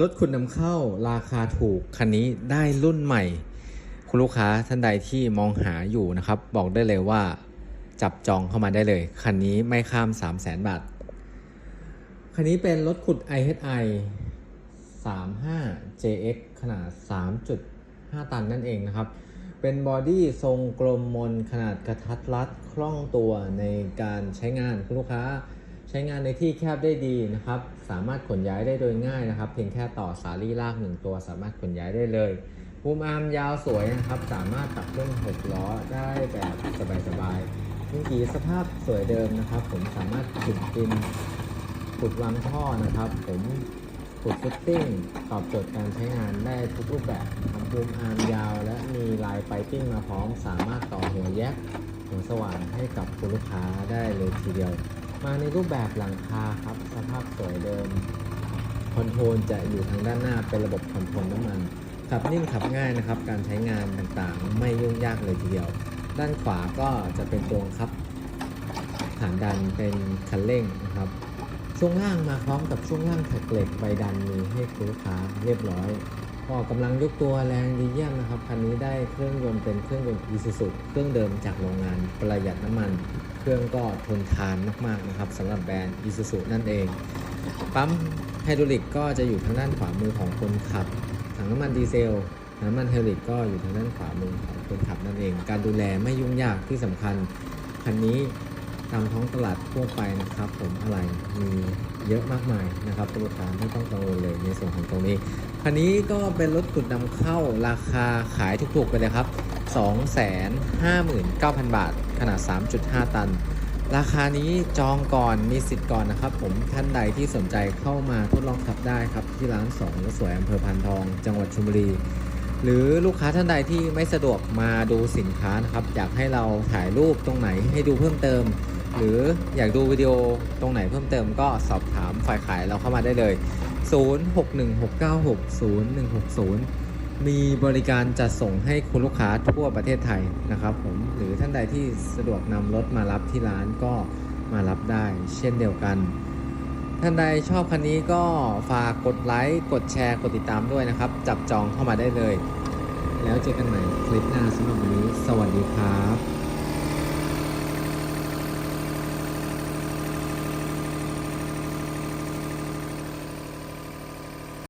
รถคุณนำเข้าราคาถูกคันนี้ได้รุ่นใหม่ คุณลูกค้าท่านใดที่มองหาอยู่นะครับ บอกได้เลยว่าจับจองเข้ามาได้เลย คันนี้ไม่ข้าม 3 0 0 0 0 0บาท คันนี้เป็นรถขุด IHI 35 JX ขนาด 3.5 ตันนั่นเองนะครับ เป็นบอดี้ทรงกลมมนขนาดกระทัดรัดคล่องตัวในการใช้งานคุณลูกค้า ใช้งานในที่แคบได้ดีนะครับ สามารถขนย้ายได้โดยง่ายนะครับ เพียงแค่ต่อสาลี่ลากหนึ่งตัว สามารถขนย้ายได้เลยภูมิอาร์มยาวสวยนะครับ สามารถตักขึ้น6ล้อได้แบบสบายๆมิกีสภาพสวยเดิมนะครับ ผมสามารถขุดดินขุดวางท่อนะครับ ผมขุดฟุตติ้งตอบโจทย์การใช้งานได้ทุกรูปแบบทำภูมิอาร์มยาว และมีลายไฟติ้งมาพร้อม สามารถต่อหัวแยกหัวสว่านให้กับคุณลูกค้าได้เลยทีเดียว มาในรูปแบบหลังคาครับ สภาพสวยเดิม คอนโทรลจะอยู่ทางด้านหน้าเป็นระบบคอนโทรลน้ำมัน ขับนิ่มขับง่ายนะครับ การใช้งานต่างๆ ไม่ยุ่งยากเลยทีเดียว ด้านขวาก็จะเป็นตัวบังครับฐานดันเป็นคันเร่งนะครับ ช่วงล่างมาพร้อมกับช่วงล่างแท็กเหล็กใบดันมีให้คุณลูกค้าเรียบร้อย พอกำลังยกตัวแรงดีเยี่ยมนะครับ คันนี้ได้เครื่องยนต์เป็นเครื่องยนต์ Isuzu เครื่องเดิมจากโรงงานประหยัดน้ำมัน เครื่องก็ทนทานมากๆนะครับสำหรับแบรนด์ Isuzu นั่นเอง ปั๊มไฮดรอลิกก็จะอยู่ทางด้านขวามือของคนขับ ถังน้ำมันดีเซลถังน้ำมันไฮดรอลิกก็อยู่ทางด้านขวามือของคนขับนั่นเอง การดูแลไม่ยุ่งยากที่สำคัญคันนี้ ตามท้องตลาดทั่วไปนะครับ ผมอะไรมีเยอะมากมายนะครับลูกค้าไม่ต้องกังวลเลยในส่วนของตรงนี้คันนี้ก็เป็นรถขุดนำเข้าราคาขายถูกๆไปเลยครับ 259,000 บาท ขนาด 3.5 ตัน ราคานี้จองก่อนมีสิทธิ์ก่อนนะครับ ผมท่านใดที่สนใจเข้ามาทดลองขับได้ครับ ที่ร้านสองรถสวยอำเภอพานทอง จังหวัดชลบุรีหรือลูกค้าท่านใดที่ไม่สะดวกมาดูสินค้านะครับ อยากให้เราถ่ายรูปตรงไหนให้ดูเพิ่มเติม หรืออยากดูวิดีโอตรงไหนเพิ่มเติมก็สอบถามฝ่ายขายเราเข้ามาได้เลย 0616960160 มีบริการจัดส่งให้คุณลูกค้าทั่วประเทศไทยนะครับผมหรือท่านใดที่สะดวกนำรถมารับที่ร้านก็มารับได้ เช่นเดียวกัน ท่านใดชอบคันนี้ก็ฝากกดไลค์กดแชร์กดติดตามด้วยนะครับ จับจองเข้ามาได้เลย แล้วเจอกันใหม่คลิปหน้าสำหรับวันนี้ สวัสดีครับ